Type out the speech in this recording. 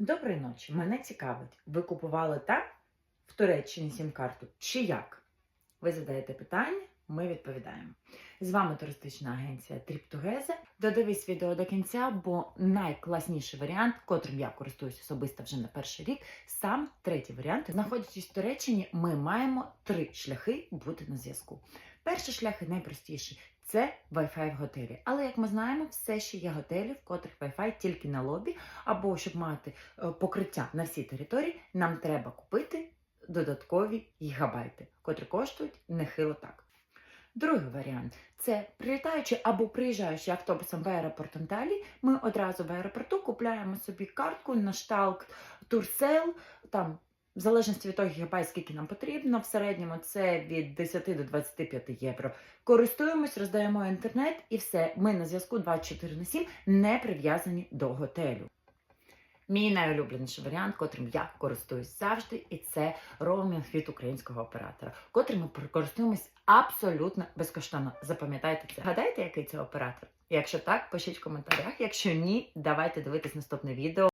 Доброї ночі. Мене цікавить, ви купували там в Туреччині сім-карту чи як? Ви задаєте питання, ми відповідаємо. З вами туристична агенція TripTogether. Додивись відео до кінця, бо найкласніший варіант, котрим я користуюсь особисто вже на перший рік, сам третій варіант. Знаходячись в Туреччині, ми маємо три шляхи бути на зв'язку. Перший шлях і найпростіший це Wi-Fi в готелі. Але як ми знаємо, все ще є готелі, в котрих Wi-Fi тільки на лобі, або щоб мати е, покриття на всій території, нам треба купити додаткові гігабайти, котрі коштують нехило так. Другий варіант це прилітаючи або приїжджаючи автобусом в аеропорт Анталії, ми одразу в аеропорту купляємо собі картку на шталк Турсел, там в залежності від того гігабайт, скільки нам потрібно, в середньому це від 10 до 25 євро. Користуємось, роздаємо інтернет і все. Ми на зв'язку 24 на 7 не прив'язані до готелю. Мій найулюбленіший варіант, котрим я користуюсь завжди, і це роумінг від українського оператора, котрим ми користуємось абсолютно безкоштовно. Запам'ятайте це. Гадайте, який це оператор? Якщо так, пишіть в коментарях. Якщо ні, давайте дивитись наступне відео.